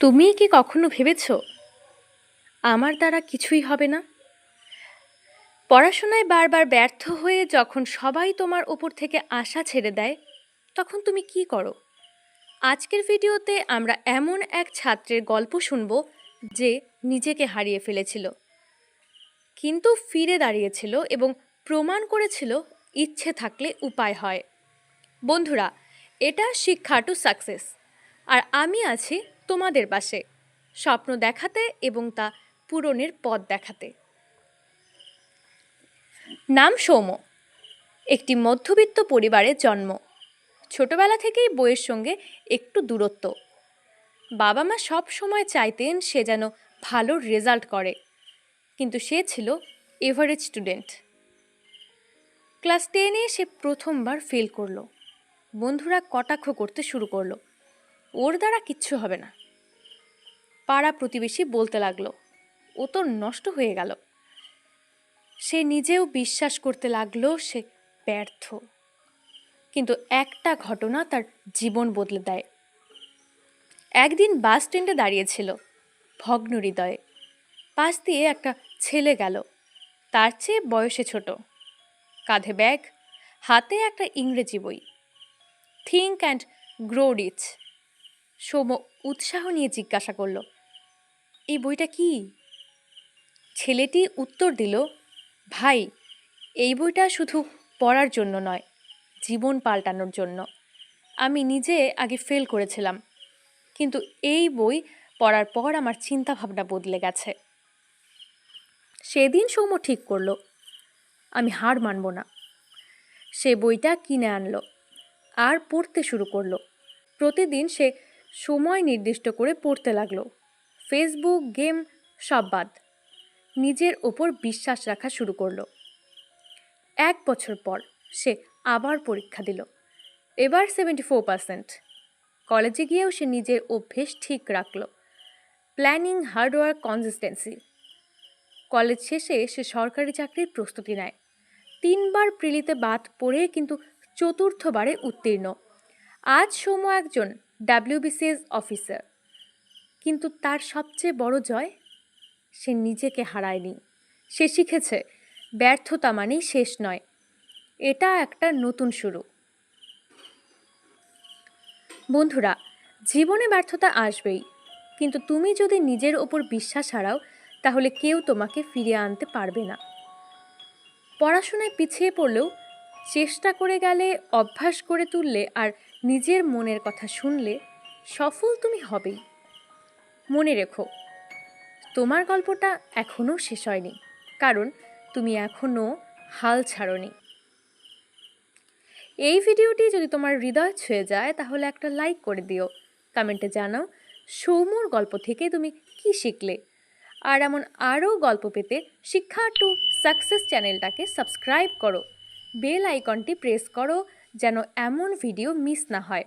তুমি কি কখনো ভেবেছ? আমার দ্বারা কিছুই হবে না? পড়াশোনায় বারবার ব্যর্থ হয়ে যখন সবাই তোমার ওপর থেকে আশা ছেড়ে দেয়, তখন তুমি কি করো? আজকের ভিডিওতে আমরা এমন এক ছাত্রের গল্প শুনব যে নিজেকে হারিয়ে ফেলেছিল। কিন্তু ফিরে দাঁড়িয়েছিল এবং প্রমাণ করেছিল ইচ্ছে থাকলে উপায় হয়। বন্ধুরা, এটা শিক্ষা টু সাকসেস আর আমি আছি তোমাদের পাশে, স্বপ্ন দেখাতে এবং তা পূরণের পথ দেখাতে। নাম সৌম একটি মধ্যবিত্ত পরিবারের জন্ম। ছোটবেলা থেকেই বইয়ের সঙ্গে একটু দূরত্ব। বাবা মা সব সময় চাইতেন সে যেন ভালো রেজাল্ট করে, কিন্তু সে ছিল এভারেজ স্টুডেন্ট। ক্লাস টেনে সে প্রথমবার ফেল করল। বন্ধুরা কটাক্ষ করতে শুরু করল। ওর দ্বারা কিচ্ছু হবে না। পাড়া প্রতিবেশী বলতে লাগল, ও তো নষ্ট হয়ে গেল। সে নিজেও বিশ্বাস করতে লাগল, সে ব্যর্থ। কিন্তু একটা ঘটনা তার জীবন বদলে দেয়। একদিন বাস স্ট্যান্ডে দাঁড়িয়েছিল ভগ্ন হৃদয়ে। পাশ দিয়ে একটা ছেলে গেল। তার চেয়ে বয়সে ছোট। কাঁধে ব্যাগ, হাতে একটা ইংরেজি বই। Think and grow rich. Som উৎসাহ নিয়ে জিজ্ঞাসা করল এই বইটা কি? ছেলেটি উত্তর দিল, ভাই, এই বইটা শুধু পড়ার জন্য নয়, জীবন পাল্টানোর জন্য। আমি নিজে আগে ফেল করেছিলাম, কিন্তু এই বই পড়ার পর আমার চিন্তা ভাবনা বদলে গেছে। সেদিন সৌম্য ঠিক করল, আমি হার মানব না। সে বইটা কিনে আনলো, আর পড়তে শুরু করল। প্রতিদিন সে সময় নির্দিষ্ট করে পড়তে লাগল। ফেসবুক, গেম, সব বাদ। নিজের ওপর বিশ্বাস রাখা শুরু করল। এক বছর পর সে আবার পরীক্ষা দিল। এবার সেভেন্টি ফোর পার্সেন্ট কলেজে গিয়েও সে নিজের অভ্যেস ঠিক রাখল। প্ল্যানিং হার্ডওয়ার্ক কনসিস্টেন্সি কলেজ শেষে সে সরকারি চাকরির প্রস্তুতি নেয়। তিনবার প্রিলিতে বাদ পড়ে কিন্তু চতুর্থবারে উত্তীর্ণ। আজ সৌম্য একজন ডাব্লিউবিসিএস অফিসার কিন্তু তার সবচেয়ে বড় জয়, সে নিজেকে হারায়নি। সে শিখেছে, ব্যর্থতা মানেই শেষ নয়। এটা একটা নতুন শুরু। বন্ধুরা, জীবনে ব্যর্থতা আসবেই, কিন্তু তুমি যদি নিজের ওপর বিশ্বাস হারাও, তাহলে কেউ তোমাকে ফিরিয়ে আনতে পারবে না। পড়াশোনায় পিছিয়ে পড়লেও, চেষ্টা করে গেলে, অভ্যাস করে তুললে আর নিজের মনের কথা শুনলে, সফল তুমি হবেই। মনে রেখো, তোমার গল্পটা এখনও শেষ হয়নি, কারণ তুমি এখনও হাল ছাড়নি। এই ভিডিওটি যদি তোমার হৃদয় ছুঁয়ে যায়, তাহলে একটা লাইক করে দিও। কমেন্টে জানাও, সৌম্যর গল্প থেকে তুমি কি শিখলে? আর এমন আরও গল্প পেতে শিক্ষা টু সাকসেস চ্যানেলটাকে সাবস্ক্রাইব করো। বেল আইকনটি প্রেস করো, যেন এমন ভিডিও মিস না হয়।